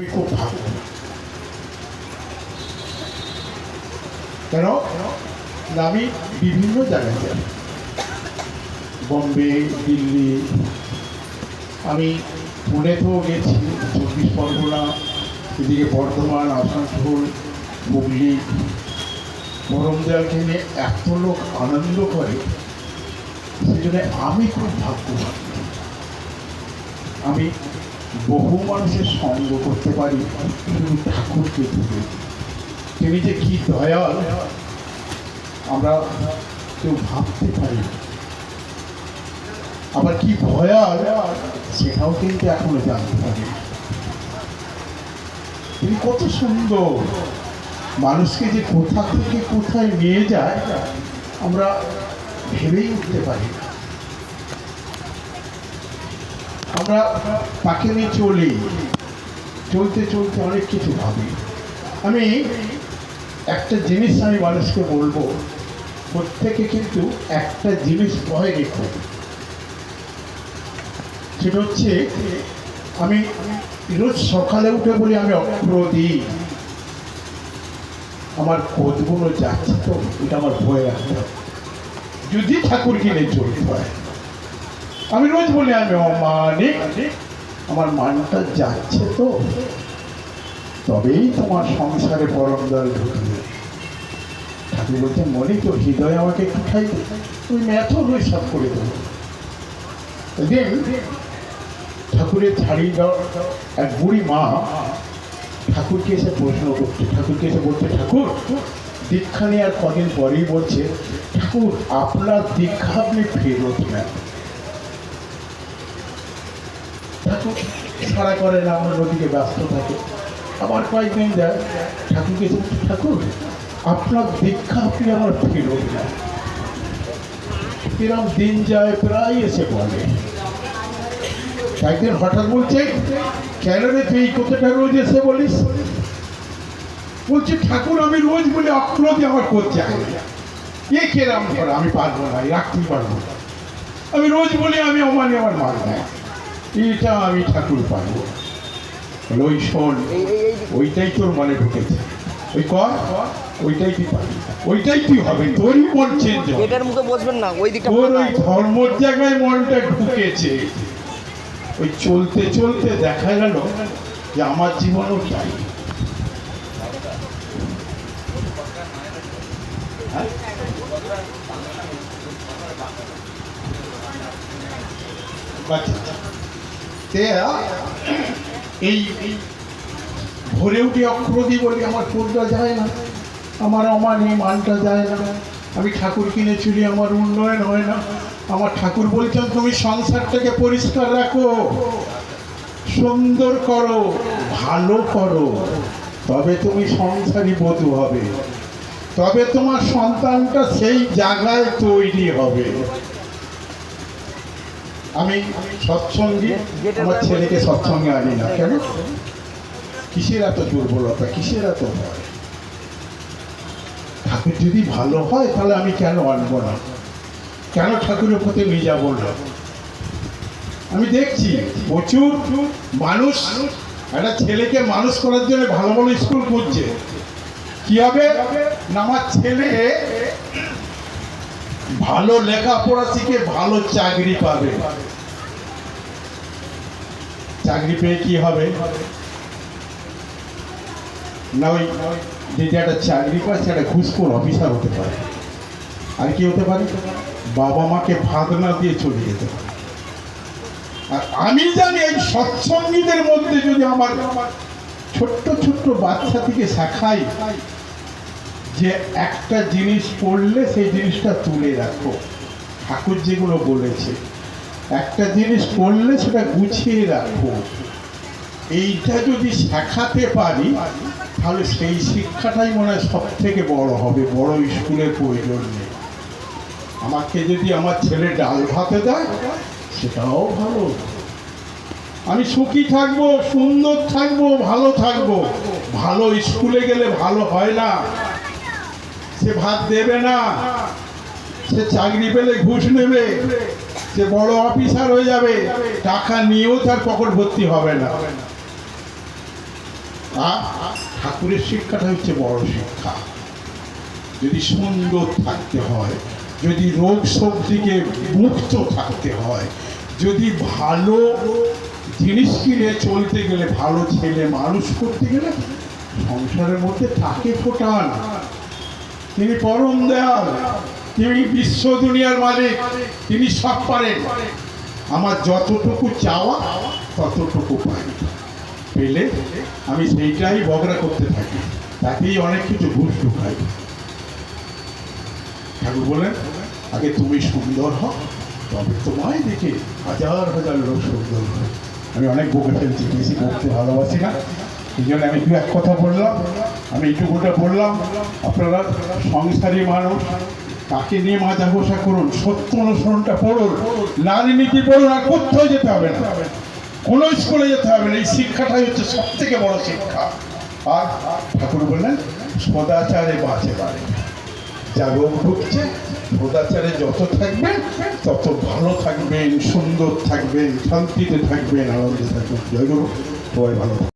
আমি খুব কেন আমি বিভিন্ন জায়গায় যাই। বম্বে, দিল্লি, আমি পুনেতেও গেছি, চব্বিশ পরগনা, এদিকে বর্ধমান, আসানসোল, হুগলি। গরমজালকে নিয়ে এত লোক আনন্দ করে সেই জন্য আমি খুব ভাগ্যবান। আমি বহু মানুষের সঙ্গ করতে পারি শুধু ঠাকুরকে ধরে তিনি যে কি দয়াল, আমরা কেউ ভাবতে পারি আবার কি ভয়াল, সেটাও কিন্তু এখনও জানতে পারি। তিনি কত সুন্দর। মানুষকে যে কোথা থেকে কোথায় নিয়ে যায়, আমরা ভেবেই উঠতে পারি না। আমরা তাকে নিয়ে চলি, চলতে চলতে অনেক কিছু ভাবি। আমি একটা জিনিস আমি মানুষকে বলব, প্রত্যেকে কিন্তু একটা জিনিস ভয় রেখো। সেটা হচ্ছে, আমি রোজ সকালে উঠে বলি, আমি অক্ষর দিই আমার কোদগুলো যাচ্ছে তো, এটা আমার ভয় রাখতে যদি ঠাকুর কিনে চলতে হয়। আমি রোজ বলি, আমি অমানিক। আমার মানটা যাচ্ছে তো। তবেই তোমার সংসারে পরম দল ঢুকবে। ঠাকুর বলছে মনে তো হৃদয় আমাকে একটু খাইতে তুমি ম্যাথও রোজ সব করে দেবো। দেন ঠাকুরের দাও, এক বুড়ি মা ঠাকুরকে এসে প্রশ্ন করছে। ঠাকুরকে এসে বলছে, ঠাকুর, দীক্ষা নেওয়ার কদিন পরেই বলছে, ঠাকুর, আপনার দীক্ষা আপনি ফেরত নেন। সারা করে না, আমার নদীকে ব্যস্ত থাকে। আবার কয়েকদিন যায় ঠাকুরকে ঠাকুর, আপনার দীক্ষা আপনি আমার ফেরত নেন এরকম দিন যায়, প্রায় এসে বলে। একদিন হঠাৎ বলছে, কেন রে তুই কথাটা রোজ এসে বলিস? বলছে, ঠাকুর, আমি রোজ বলি অক্রোধে আমার হয় এ কেরাম করে, আমি পারব না রাখতেই পারব না। আমি রোজ বলি, আমি অমানি আমার মার না এটা আমি ঠাকুর পারব না। ওই শোন ওইটাই তোর মনে ঢুকেছে ওই কর ওইটাই তুই পারবি ওইটাই তুই হবে তোরই মন চেঞ্জ গেটের মুখে বসবেন না ওই দিকটা তোর ওই ধর্মর জায়গায় মনটা ঢুকেছে ওই চলতে চলতে দেখা গেল যে আমার জীবনও তাই? আচ্ছা। তে, এই এই ভোরে উঠে অক্ষর দিয়ে বলি আমার পূর্ণা যায় না আমার অমানি মানটা যায় না আমি ঠাকুর কিনে চুরি আমার উন্নয়ন হয় না। আমার ঠাকুর বলছেন তুমি সংসারটাকে পরিষ্কার রাখো সুন্দর করো ভালো করো তবে তুমি সংসারী বধূ হবে তবে তোমার সন্তানটা সেই জায়গায় তৈরি হবে। আমি সৎসঙ্গে আমার ছেলেকে সৎসঙ্গে আনি না কেন? কিসের এত দুর্বলতা কিসের এত ভয়? ঠাকুর যদি ভালো হয় তাহলে আমি কেন আনব না? কেন ঠাকুরের প্রতি নিয়ে যাব না? আমি দেখছি প্রচুর মানুষ একটা ছেলেকে মানুষ করার জন্য ভালো ভালো স্কুল করছে কি হবে? না আমার ছেলে ভালো লেখাপড়া শিখে ভালো চাকরি পাবে। চাকরি পেয়ে কি হবে? না, ওই যদি একটা চাকরি পায়, সেটা ঘুষখোর অফিসার হতে পারে। আর কি হতে পারে? বাবা মাকে ভাত না দিয়ে চলে যেতে পারে। আর আমি জানি এই সৎসঙ্গীদের মধ্যে যদি আমার ছোট্ট ছোট্ট বাচ্চা থেকে শেখাই যে একটা জিনিস পড়লে সেই জিনিসটা তুলে রাখো। ঠাকুর যেগুলো বলেছে, একটা জিনিস পড়লে সেটা গুছিয়ে রাখো। এইটা যদি শেখাতে পারি, তাহলে সেই শিক্ষাটাই মনে হয় সব থেকে বড় হবে, বড় স্কুলের প্রয়োজন নেই। আমাকে যদি আমার ছেলে ডাল ভাতে দেয়, সেটাও ভালো। আমি সুখী থাকব, সুন্দর থাকব, ভালো থাকব। ভালো স্কুলে গেলে ভালো হয় না। সে ভাত দেবে না। সে চাকরি পেলে ঘুষ নেবে। সে বড় অফিসার হয়ে যাবে। টাকা নিয়েও তার পকেট ভর্তি হবে না। ঠাকুরের শিক্ষাটা হচ্ছে বড় শিক্ষা। যদি সুন্দর থাকতে হয়, যদি রোগ শোক থেকে মুক্ত থাকতে হয়, যদি ভালো জিনিস কিনে চলতে গেলে ভালো ছেলে মানুষ করতে গেলে সংসারের মধ্যে তাকে ফোটান। তিনি পরম দয়াল। তিনি বিশ্ব দুনিয়ার মালিক। তিনি সব পারেন। আমার যতটুকু চাওয়া, ততটুকু পাই। পেলে আমি সেইটাই বগরা করতে থাকি। তাতেই অনেক কিছু ঘুষ ঢুকাই ঠাকুর বলেন আগে তুমি সুন্দর হও, তবে তোমায় দেখে হাজার হাজার লোক সুন্দর হয় আমি অনেক বকে ফেলছি বেশি বকতে ভালোবাসি না। এই জন্য আমি দু এক কথা বললাম। আমি এইটুকুটা বললাম, আপনারা সংসারী মানুষ, তাকে নিয়ে মাজা ঘোষা করুন, সত্য অনুসরণটা পড়ুন, নারী নীতি পড়ুন, আর কোথাও যেতে হবে না। কোনো স্কুলে যেতে হবে না, এই শিক্ষাটাই হচ্ছে সব থেকে বড় শিক্ষা। আর ঠাকুর বললেন, সদাচারে বাঁচে পারে যা রোগ ঢুকছে সদাচারে যত থাকবেন, তত ভালো থাকবেন, সুন্দর থাকবেন, শান্তিতে থাকবেন, আনন্দে থাকবেন। জয় গুরু, সবাই ভালো।